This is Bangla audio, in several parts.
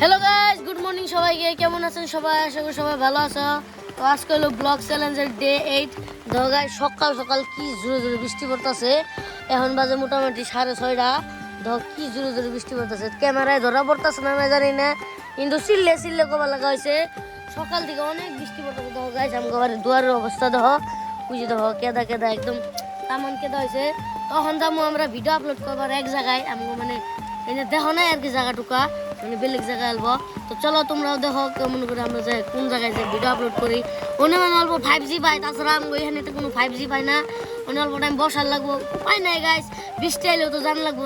হ্যালো গাইস গুড মর্নিং সবাইকে। কেমন আছেন সবাই? আশা করি সবাই ভালো আছো। তো আজকে হলো ব্লগ চ্যালেঞ্জের ডে এইট গাইস সকাল সকাল কি জোরে জোরে বৃষ্টি পড়তেছে? এখন বাজে মোটামুটি সাড়ে ছয়টা। দেখো কি জোরে জোরে বৃষ্টি পড়তেছে? ক্যামেরায় ধরা পড়তেছে না, আমি জানি না। কিন্তু চিল্লে চিল্লে কবা লাগা হয়েছে সকাল থেকে অনেক বৃষ্টি পড়তেছে। দেখো গাইস আমি ঘরের দুয়ারের অবস্থা, দেখো। বুঝে দেখো, কেদা কেদা, একদম তামান কেদা হয়েছে তখন যাব আমরা ভিডিও আপলোড করবার এক জায়গায়। আমি মানে এনে দেখো না আর কি জায়গাটুকা। মানে বেলেগ জায়গায় আলবো। তো চলো তোমরাও দেখো কেমন করে আমরা যাই, কোন জায়গায় যে ভিডিও আপলোড করি। অন্য মানে অল্প ফাইভ জি পাই, তাছাড়া আমি এখানে তো কোনো ফাইভ জি পাই না। অন্য অল্প টাইম বসার লাগবো, পাই নাই গাইস বৃষ্টি আইলেও তো জান লাগবো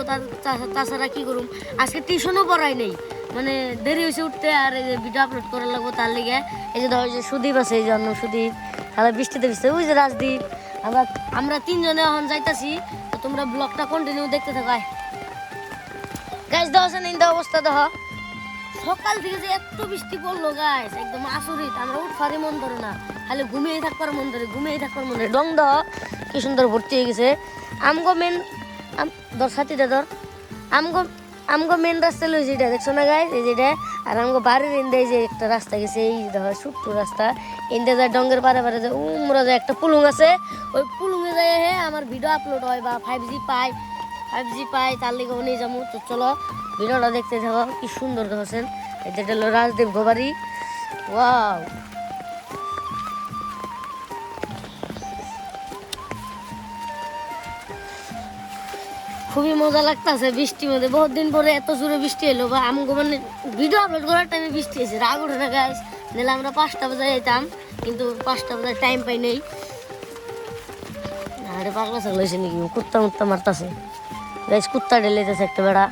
তাছাড়া কি করুম? আজকে টিউশনও পড়াই নেই। মানে দেরি হয়েছে উঠতে, আর এই যে ভিডিও আপলোড করার লাগবো তার লিগে। এই যে ধরো যে সুদীপ আছে, এই জন্য সুদীপ, তাহলে বৃষ্টিতে বৃষ্টি ওই যে রাজদীপ, আমরা আমরা তিনজনে এখন যাইতাছি। তো তোমরা ব্লগটা কন্টিনিউ দেখতে থাকো, আয়। গাইস দাও আছে নিন্দা অবস্থা, দেখো। সকাল থেকে যে এত বৃষ্টি পড়ল গাইস একদম আসরিত আমরা উঠফারি মন ধরে না, খালি ঘুমিয়ে থাকবার মন ধরে, ঘুমিয়ে থাকবার মন ধরে। ডং দাও, কি সুন্দর ভর্তি হয়ে গেছে। আমগো মেন ধর সাথীটা ধর। আমগো আমগো মেন রাস্তা লই যেটা, দেখছ না গাইস এই যেটা। আর আমগো বাড়ির ইন্দে যে একটা রাস্তা গেছে, এই দেখো ছোট্ট রাস্তা। ইন্দে যায় ডঙ্গের পারে পারে যে উমরা যায় একটা পুলুং আছে। ওই পুলুঙে যায় হে আমার ভিডিও আপলোড হয় বা ফাইভ জি পাই ফাইভ জি পাই তার লিগে নিয়ে যাব। তো চলো ভিডিওটা দেখতে থাকো, কি সুন্দর দেখছেন এটা হলো রাজদেব গোবারি ওয়াও। খুবই মজা লাগতেছে বৃষ্টির মধ্যে। বহুত দিন পরে এত জোরে বৃষ্টি এলো, বা আমি মানে ভিডিও আপলোড করার টাইমে বৃষ্টি এসে রাগ উঠে না গাছ নাহলে আমরা পাঁচটা বাজে যেতাম কিন্তু পাঁচটা বাজার টাইম পাই নেই। আরে পাগলা ছাগল হয়েছে নাকি? কুত্তা মুত্তা মারতাছে। গাইস কুত্তা ঢেলেতেছে একটা বেড়া।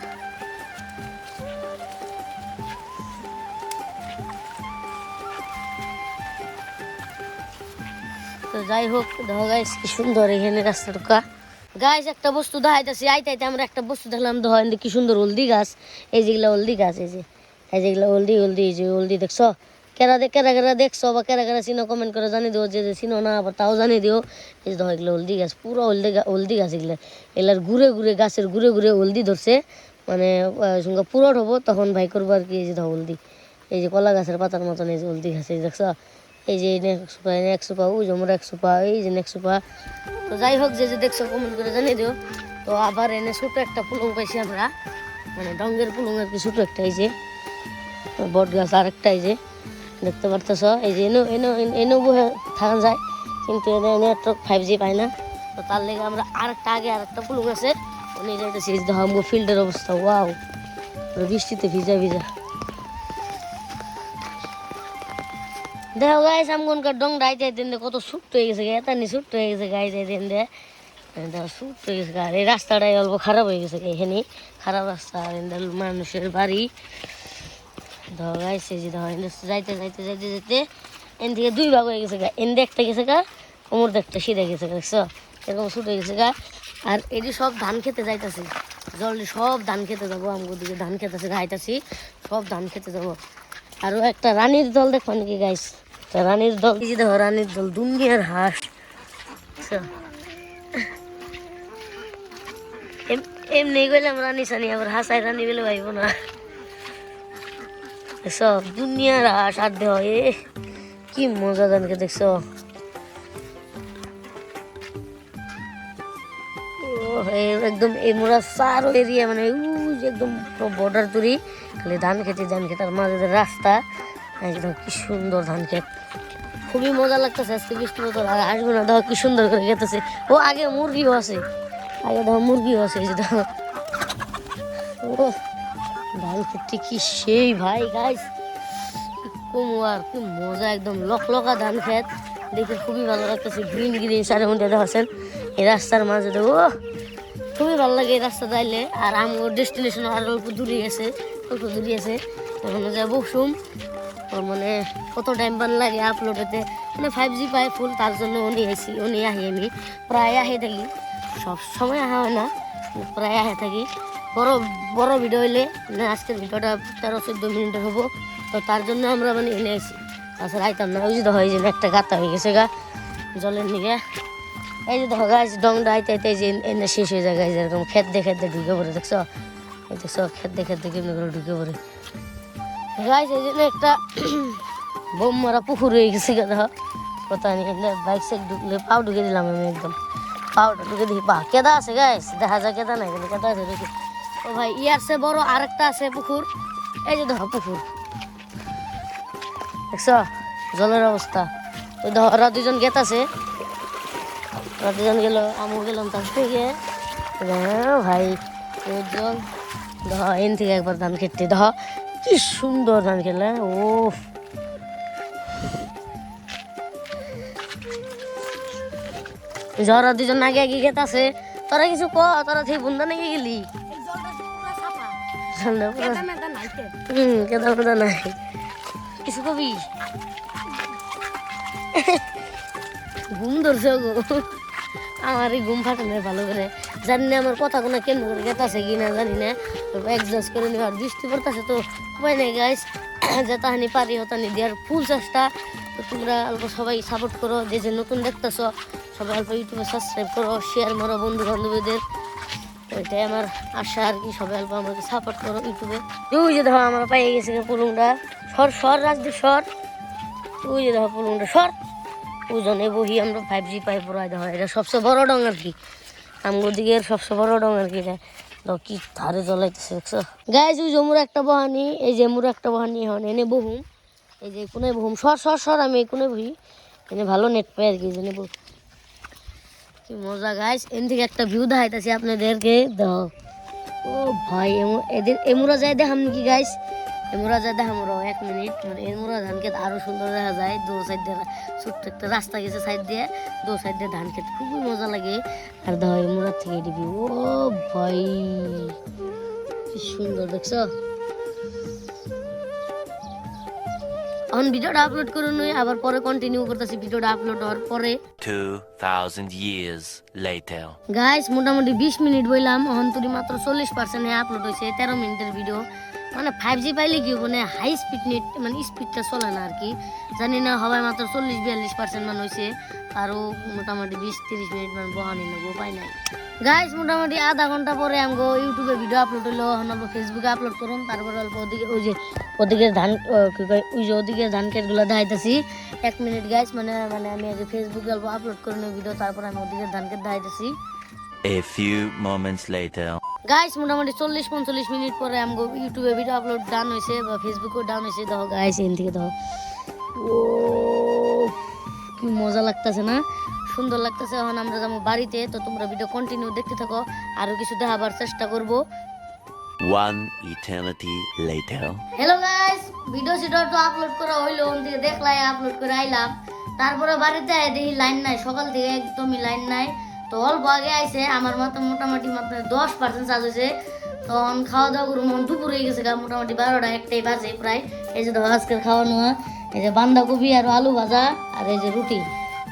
যাই হোক দেখো গাইস কি সুন্দর এখানে রাস্তাটুকা গাইস একটা বস্তু দেখাইতেছি আইতে আমরা একটা বস্তু দেখলাম দেখেন কি সুন্দর হলদি গাছ। এই যেগুলা হলদি গাছ, এই যে, এই যেগুলা হলদি হলদি, এই যে হলদি, দেখছ? কেরা দে কেরা কেরা দেখছ বা কেরা কেরা চিনো কমেন্ট করে জানি দিও, যে চিনো না, আবার তাও জানি দিও। এই যে দেখো, এগুলো হলদি গাছ, পুরো হলদি হলদি গাছ এগুলো। এগুলার ঘুরে ঘুরে, গাছের ঘুরে ঘুরে হলদি ধরছে। মানে সঙ্গে পুরোট হব তখন ভাই করব আর কি, এই যে দেখো হলদি। এই যে কলা গাছের পাতার মতন এই যে হলদি গাছ, এই দেখছ? এই যে নেক্সট সুপা নেক্সট সুপা ওই যে মোর এক সুপা এই যে নেক্সট সুপা তো যাই হোক, যে যে দেখছ কমেন্ট করে জানিয়ে দিও। তো আবার এনে ছোটো একটা পুলং পাইছি আমরা। মানে ডঙ্গের পুলং আর কি ছোটো একটা, এই যে। বট গাছ আর একটা এই যে। দেখতে পারতেছ? এই যে এনো এনো এনো বহে থাকা যায়। কিন্তু এনে নেটওয়ার্ক ফাইভ জি পায় না। তো তার লেগে আমরা আর একটা আগে আর একটা পুলং আছে। উনি যাইতেছি এই যে ফিল্ডের অবস্থা ওয়াও বৃষ্টিতে ভিজা ভিজা। দেখো গাইস আমগনকার ডং রাইতে দিন কত সুপ্ত হয়ে গেছে এতানি সুপ্ত হয়ে গেছে গাইতে দিন দে। দেখো হয়ে গেছে আর এই রাস্তাটাই অল্প খারাপ হয়ে গেছে এখানে। খারাপ রাস্তা আর মানুষের বাড়ি। দেখো গাইস এই দেখো যাইতে যাইতে যাইতে যাইতে এন থেকে দুই ভাগ হয়ে গেছে গা এন দেখতে গেছে গা কোমর দেখতে সিধে গেছে দেখছ? এরকম ছুট হয়ে গেছে গা। আর এটি সব ধান খেতে যাইতেছে, জলদি সব ধান খেতে যাব, আমগো দিকে ধান খেতেছে গাইতেছি সব ধান খেতে যাব। আরও একটা রানীর দল দেখো নাকি গাইস রানীর দল এই দেখো, রানীর দল দুনিয়ার হাঁস। এম- এমনি গেলাম রানী সানি, আবার হাসাই রানী বলে ভাইব না। সব দুনিয়ার হাঁস, আর দেহ এ, কি মজা জানকে দেখছ। একদম এই মোরা সার এরিয়া মানে উ যে একদম বর্ডার তৈরি, খালি ধান খেতে, ধান খেতার মাঝে রাস্তা, একদম কি সুন্দর ধান খেত। খুবই মজা লাগতেছে আজকে বৃষ্টি মতো আসবে না, দেখো কি সুন্দর করে খেতেছে। ও, আগে মুরগিও আছে। আগে দেখো মুরগিও আছে যে দেখো। ও, ধান খেতে কি সেই ভাই গাইস কমু আর কি মজা, একদম লকলকা ধান খেত। দেখে খুবই ভালো লাগতেছে গ্রিন গ্রিন সারে মধ্যে দেখাচ্ছেন এই রাস্তার মাঝে দেখো খুবই ভালো লাগে এই রাস্তা যাইলে আর আমার ডেস্টিনেশন আর অল্প দূরে আছে অল্প দূরে আছে ওখানে যাই বসুম ওর মানে কত টাইম বান লাগে আপলোড হতে? মানে ফাইভ জি পাই ফুল তার জন্য উনি আইসি, উনি আহি আমি। প্রায় আহে থাকি। সব সময় আহা হয় না প্রায় আহে থাকি। বড় বড় ভিডিও হইলে মানে আজকের ভিডিওটা তেরো, চোদ্দ মিনিটের হব। তো তার জন্য আমরা মানে এনে আইসি। তাছাড়া আইতাম না, ওই যে এই যে একটা গাতা হয়ে গেছে গা, জলের নিগে। এই যে দেখো গাছ ডংটা আইতে আইতে যে এনে শেষ হয়ে যায় গাছ এরকম খেত দেখে ঢুকে পড়ে, দেখছ? এই দেখছ খেত দেখে কেমনি করে ঢুকে পড়ে। গাইস এই একটা বোম মারা পুকুর হয়ে গেছে দেখো। কথা নিয়ে বাইক সাইড ঢুকলে পাও ঢুকে দিলাম আমি একদম। পাউটা ঢুকে দেখি পা কেদা আছে গাইস দেখা যায় কেদা নাই কিন্তু কেদা আছে দেখি। ও ভাই ইয়ার সে বড়, আরেকটা আছে পুকুর। এই যে দেখো পুকুর। দেখছ? জলের অবস্থা। ওই ওরা দুজন গেত আছে দুজন গেল? আমু গেলাম তার থেকে। ভাই জল দেখ এন থেকে একবার ধান খেতে দেখ কি সুন্দর ধান খেলে ও ঝড় দুজন আগে আগে গেত আছে। তোরা কিছু ক তোরা সেই বন্ধা নাকি গেলি? হুম কেদা কেদা নাই। কিছু কবি? ঘুম ধরছে গো আমার এই ঘুম ফাটে না ভালো করে। জানি না আমার কথা কোনো কেমন করে গেতাছে কি না জানি না। অ্যাডজাস্ট করে নেওয়ার বৃষ্টি পড়তেছে তো। উপায় নেই গাইস যে তাহানি পারি, হতানি দেওয়ার ফুল চেষ্টা। তো তোমরা অল্প সবাই সাপোর্ট করো, যে যে নতুন দেখতেছো, সবাই অল্প ইউটিউবে সাবস্ক্রাইব করো শেয়ার মারো বন্ধু বান্ধবীদের ওইটাই আমার আশা আর কি, সবাই অল্প আমাকে সাপোর্ট করো ইউটিউবে ওই যে দেখো, আমরা পাইয়ে গেছি পুলুংটা। সর সর, রাজদীপ, সর। ওই যে দেখো, পুলুংটা সর। ওজনে বহি আমরা ফাইভ জি পাই পড়াই দেওয়া এটা সবচেয়ে বড় ডং আর কি? আমগো দিকের সবচেয়ে বড় ডং আর কি কি ধারে জ্বলাইতেছে, দেখছ? ওই যে মোর একটা বহানি, এই যে মোর একটা বহানি এখন, এনে বহুম। এই যে কোনে বহুম? সর সর সর, আমি এই কোনে বহি। এনে ভালো নেট পাই আর কি জন্য বহু কি মজা গাইস এন থেকে একটা ভিউ দেখাইতেছি আপনাদেরকে দাও ও ভাই এদের এমুরা যায় দেখাম নাকি গাইস এমুরা যায় দেখাম ওরা এক মিনিট। মানে এমুরা ধান ক্ষেত আরও সুন্দর দেখা যায় দু সাইড দিয়ে ছোট্ট একটা রাস্তা গেছে সাইড দিয়ে। দু সাইড দিয়ে ধান ক্ষেত খুবই মজা লাগে। আর দাও এমুরা থেকে এটি ও ভাই কি সুন্দর দেখছ? এখন ভিডিওটা আপলোড করুন আবার পরে কন্টিনিউ করতেছি ভিডিওটা আপলোড হওয়ার পরে। 2,000 years later. গাইস মোটামুটি বিশ মিনিট বললাম অহন্তরি মাত্র চল্লিশ পার্সেন্ট আপলোড হয়েছে তেরো মিনিটের ভিডিও মানে ফাইভ জি পাইলে কি মানে হাই স্পিড নেট মানে স্পিডটা চলে না আর কি। জানি না হবাই মাত্র চল্লিশ, বিয়াল্লিশ পার্সেন্ট মান হয়েছে আরও মোটামুটি বিশ, তিরিশ মিনিট মান বহানি নেব, উপায় নাই। গাইস মোটামুটি আধা ঘণ্টা পরে আমগো ইউটিউবে ভিডিও আপলোড হলো অল্প ফেসবুকে আপলোড করুন, তারপরে অল্প ওদিকে, ওই যে ওদিকে ধান কি কয়, ওই যে ওদিকে ধান ক্ষেতগুলো দেখাইতেছি। এক মিনিট গাইস মানে মানে আমি আগে ফেসবুকে অল্প আপলোড করে নেব ভিডিও তারপর আমি ওদিকে ধান ক্ষেত দেখাইতেছি। A few moments later. Guys মোটামুটি চল্লিশ পঞ্চল্লিশ মিনিট পরে আমগো ইউটিউবে ভিডিও আপলোড ডাউন হয়েছে বা ফেসবুকেও ডাউন হয়েছে। দেখো গাইস এখান থেকে দেখো। ও কি মজা লাগতেছে না? সুন্দর লাগতেছে। এখন আমরা যাব বাড়িতে তো তোমরা ভিডিও কন্টিনিউ দেখতে থাকো। আরও কিছু দেখাবার চেষ্টা করব। One eternity later. Hello guys video সিডিও তো আপলোড করা হইল ওন থেকে দেখলাই আপলোড করে আইলাম। তারপরে বাড়িতে দেখি লাইন নাই সকাল থেকে একদমই লাইন নাই। তো অল্প আগে আইছে, আমার মতো মোটামুটি মাত্র দশ পার্সেন্ট চার্জ হয়েছে। তখন খাওয়া দাওয়া করব মন দুপুর গেছে গা, মোটামুটি বারোটা একটাই বাজে প্রায়। এই যে ধরো আজকের খাওয়া নেওয়া এই যে বান্ধাকপি আর আলু ভাজা আর এই যে রুটি।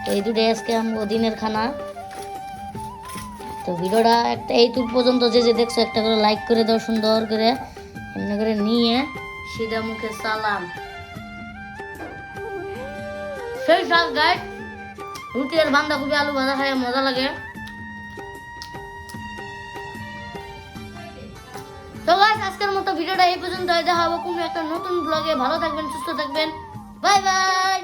তো এই দুটোই আজকে আমার দিনের খানা। তো ভিডিওটা একটা এইটুক পর্যন্ত যে যে দেখছ, একটা করে লাইক করে দাও, সুন্দর করে। এমনি করে নিয়ে সিধা মুখে সালাম। সেই শাক গাছ রুটি আর বাঁধাকপি আলু ভাজা খাই মজা লাগে। তো গাইস আজকের মতো ভিডিওটা এই পর্যন্ত দেখা হবে কোনো একটা নতুন ব্লগে ভালো থাকবেন, সুস্থ থাকবেন। Bye bye